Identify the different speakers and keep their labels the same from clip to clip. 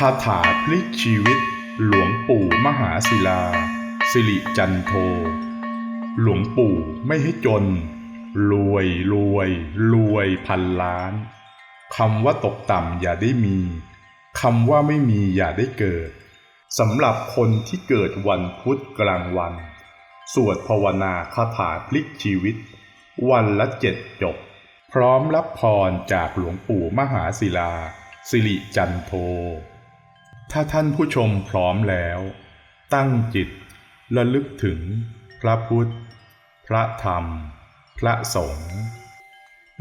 Speaker 1: คาถาพลิกชีวิต หลวงปู่มหาศิลา สิริจันโท หลวงปู่ไม่ให้จน รวยรวยรวยพันล้านคำว่าตกต่ำอย่าได้มีคำว่าไม่มีอย่าได้เกิดสำหรับคนที่เกิดวันพุธกลางวัน สวดภาวนาคาถาพลิกชีวิต วันละเจ็ดจบ พร้อมรับพรจากหลวงปู่มหาศิลา สิริจันโท ถ้าท่านผู้ชมพร้อมแล้ว ตั้งจิตระลึกถึงพระพุทธ พระธรรม พระสงฆ์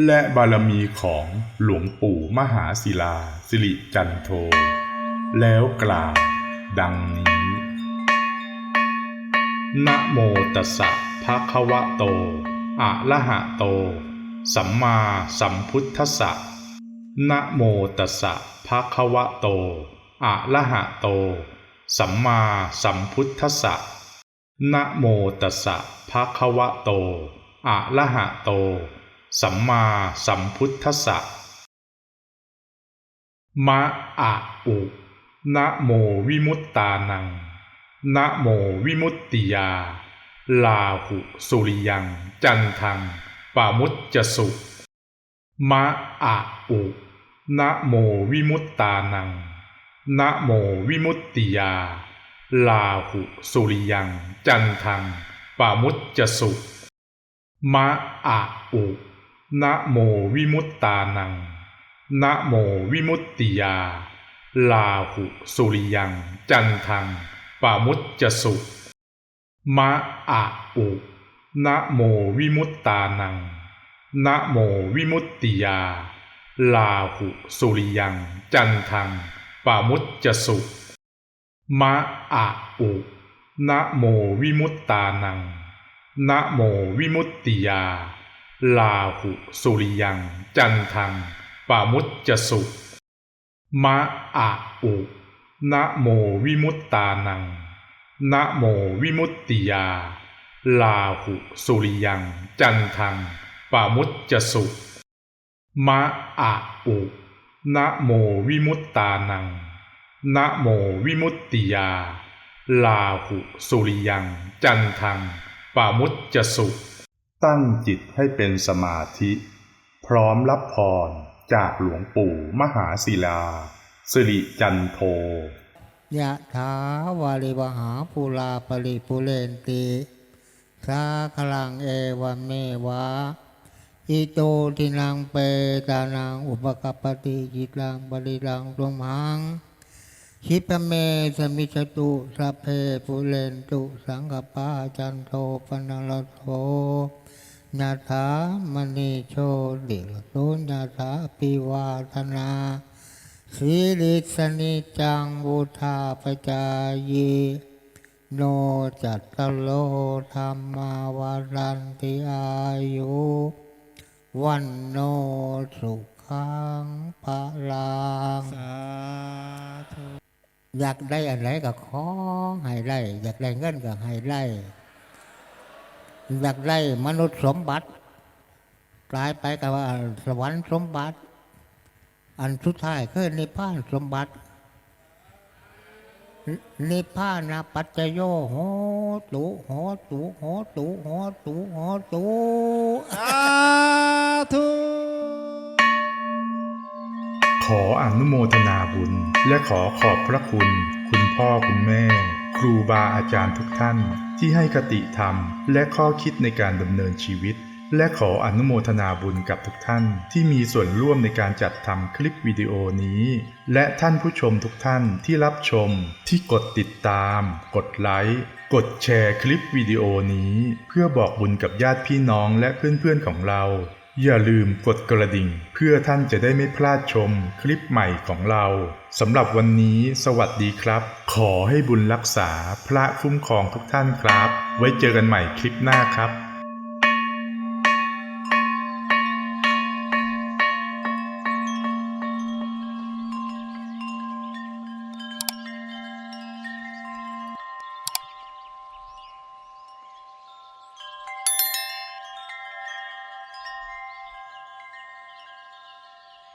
Speaker 1: และบารมีของหลวงปู่มหาศิลาสิริจันโท แล้วกล่าวดังนี้ นะโมตัสสะภะคะวะโต อะระหะโต สัมมาสัมพุทธัสสะนะโมตัสสะภะคะวะโต อะระหะโต สัมมาสัมพุทธัสสะนะโมตัสสะภะคะวะโตอะระหะโต สัมมาสัมพุทธัสสะมะอะอุนะโมวิมุตตานังนะโมวิมุตติยา ลาหุสุริยัง จันทังปามุตจสุมะอะอุนะโมวิมุตตานัง นะโมวิมุตติยา ลาหุสุริยัง จันทังปามุตจสุมะอะอุนะโมวิมุตตานังนะโมวิมุตติยา ลาหุสุริยัง จันทังปามุตจสุมะอะอุนะโมวิมุตตานังนะโมวิมุตติยา ลาหุสุริยัง จันทัง ปามุตจสุมะอะอุนะโมวิมุตตานังนะโมวิมุตติยา ลาหุสุริยัง จันทังปามุตจสุมะอะอุนะโมวิมุตตานังนะโมวิมุตติยา ลาหุสุริยัง จันทังปามุตจสุมะอะอุ นะโมวิมุตตานัง นะโมวิมุตติยา ลาหุสุริยัง จันทังปามุตจสุตั้งจิตให้เป็นสมาธิ พร้อมรับพรจากหลวงปู่มหาศิลา สิริจันโท
Speaker 2: ยะถาวาริวหาภูลาปริปุเรนติสาคลังเอวเมวะ อิโตทินังเปตานังอุปกปปติจิตังบริรังตุมหังคิปเมสมิจตุสัพเพปุเรนตุสังกปาจันโทปนรโทนาถามณีโชติโสนาถาปิวาธนาสีริสนิจังวุธาปจายโนจัตตโลธรรมาวารันติอายุ วันโนสุขังพระลัง
Speaker 3: สาธุ
Speaker 2: อยากได้อะไรก็ขอให้ได้อยากได้เงินก็ให้ได้อยากได้มนุษย์สมบัติกลายไปกับว่าสวรรค์สมบัติ อันสุดท้ายคือนิพพานสมบัติ นินิพพานะปัจจโยโหตุโหตุโหตุโหตุโหตุ
Speaker 3: สาธุ
Speaker 1: ขออนุโมทนาบุญ และขอขอบพระคุณ คุณพ่อคุณแม่ ครูบาอาจารย์ทุกท่าน ที่ให้คติธรรม และข้อคิดในการดำเนินชีวิต และขออนุโมทนาบุญกับทุกท่านที่มีส่วนร่วมในการจัดทำคลิปวิดีโอนี้ และท่านผู้ชมทุกท่านที่รับชม ที่กดติดตาม กดไลค์ กดแชร์คลิปวิดีโอนี้ เพื่อบอกบุญกับญาติพี่น้องและเพื่อนๆของเรา อย่าลืมกดกระดิ่ง เพื่อท่านจะได้ไม่พลาดชมคลิปใหม่ของเราสำหรับวันนี้ สวัสดีครับ ขอให้บุญรักษาพระคุ้มครองทุกท่านครับ ไว้เจอกันใหม่คลิปหน้าครับ